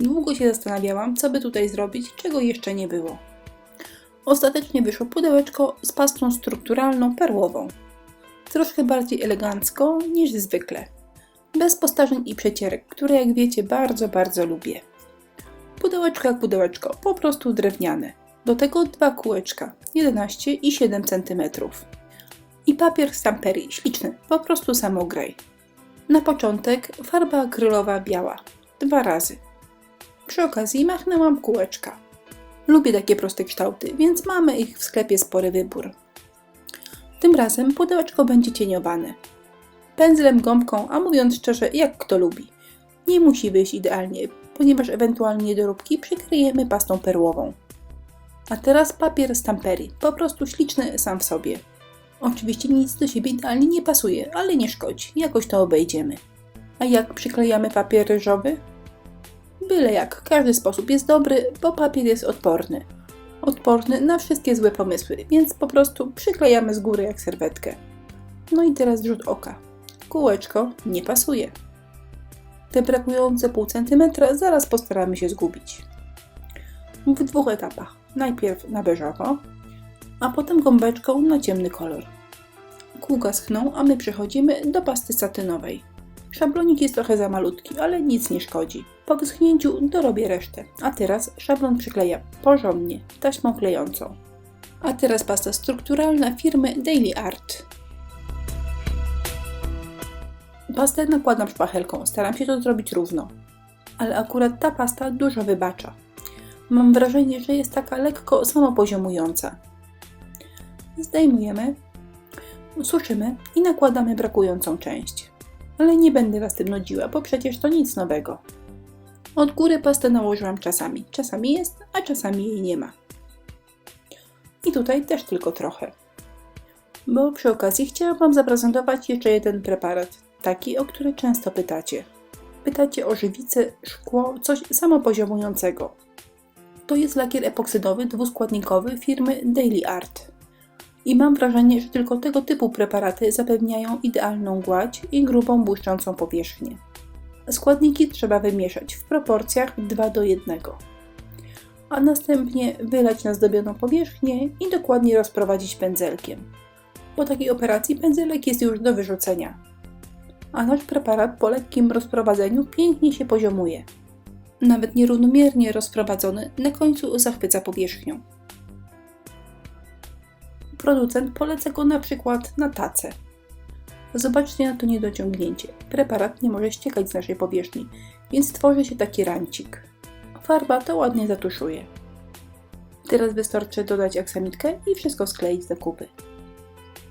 Długo się zastanawiałam, co by tutaj zrobić, czego jeszcze nie było. Ostatecznie wyszło pudełeczko z pastą strukturalną perłową. Troszkę bardziej elegancko niż zwykle. Bez postarzeń i przecierek, które jak wiecie bardzo, bardzo lubię. Pudełeczko jak pudełeczko, po prostu drewniane. Do tego dwa kółeczka, 11 i 7 cm. I papier stamperii, śliczny, po prostu samograj. Na początek farba akrylowa biała, dwa razy. Przy okazji machnęłam kółeczka. Lubię takie proste kształty, więc mamy ich w sklepie spory wybór. Tym razem pudełeczko będzie cieniowane. Pędzlem, gąbką, a mówiąc szczerze, jak kto lubi. Nie musi wyjść idealnie, ponieważ ewentualnie niedoróbki przykryjemy pastą perłową. A teraz papier stamperii, po prostu śliczny sam w sobie. Oczywiście nic do siebie idealnie nie pasuje, ale nie szkodzi, jakoś to obejdziemy. A jak przyklejamy papier ryżowy? Byle jak, każdy sposób jest dobry, bo papier jest odporny. Odporny na wszystkie złe pomysły, więc po prostu przyklejamy z góry jak serwetkę. No i teraz rzut oka. Kółeczko nie pasuje. Te brakujące pół centymetra zaraz postaramy się zgubić. W dwóch etapach. Najpierw na beżowo, a potem gąbeczką na ciemny kolor. Kółka schną, a my przechodzimy do pasty satynowej. Szablonik jest trochę za malutki, ale nic nie szkodzi. Po wyschnięciu dorobię resztę, a teraz szablon przykleję porządnie taśmą klejącą. A teraz pasta strukturalna firmy Daily Art. Pastę nakładam szpachelką, staram się to zrobić równo. Ale akurat ta pasta dużo wybacza. Mam wrażenie, że jest taka lekko samopoziomująca. Zdejmujemy, suszymy i nakładamy brakującą część. Ale nie będę Was tym nudziła, bo przecież to nic nowego. Od góry pastę nałożyłam czasami. Czasami jest, a czasami jej nie ma. I tutaj też tylko trochę. Bo przy okazji chciałam Wam zaprezentować jeszcze jeden preparat, taki, o który często pytacie. Pytacie o żywicę, szkło, coś samopoziomującego. To jest lakier epoksydowy dwuskładnikowy firmy Daily Art. I mam wrażenie, że tylko tego typu preparaty zapewniają idealną gładź i grubą, błyszczącą powierzchnię. Składniki trzeba wymieszać w proporcjach 2 do 1, a następnie wylać na zdobioną powierzchnię i dokładnie rozprowadzić pędzelkiem. Po takiej operacji pędzelek jest już do wyrzucenia, a nasz preparat po lekkim rozprowadzeniu pięknie się poziomuje. Nawet nierównomiernie rozprowadzony na końcu zachwyca powierzchnią. Producent poleca go na przykład na tacę. Zobaczcie na to niedociągnięcie. Preparat nie może ściekać z naszej powierzchni, więc tworzy się taki rancik. Farba to ładnie zatuszuje. Teraz wystarczy dodać aksamitkę i wszystko skleić do kupy.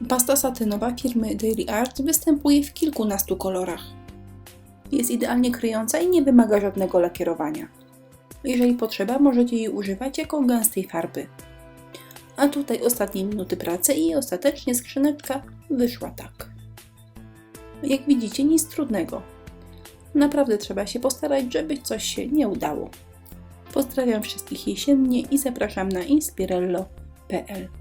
Pasta satynowa firmy Daily Art występuje w kilkunastu kolorach. Jest idealnie kryjąca i nie wymaga żadnego lakierowania. Jeżeli potrzeba, możecie jej używać jako gęstej farby. A tutaj ostatnie minuty pracy i ostatecznie skrzyneczka wyszła tak. Jak widzicie, nic trudnego. Naprawdę trzeba się postarać, żeby coś się nie udało. Pozdrawiam wszystkich jesiennie i zapraszam na inspirello.pl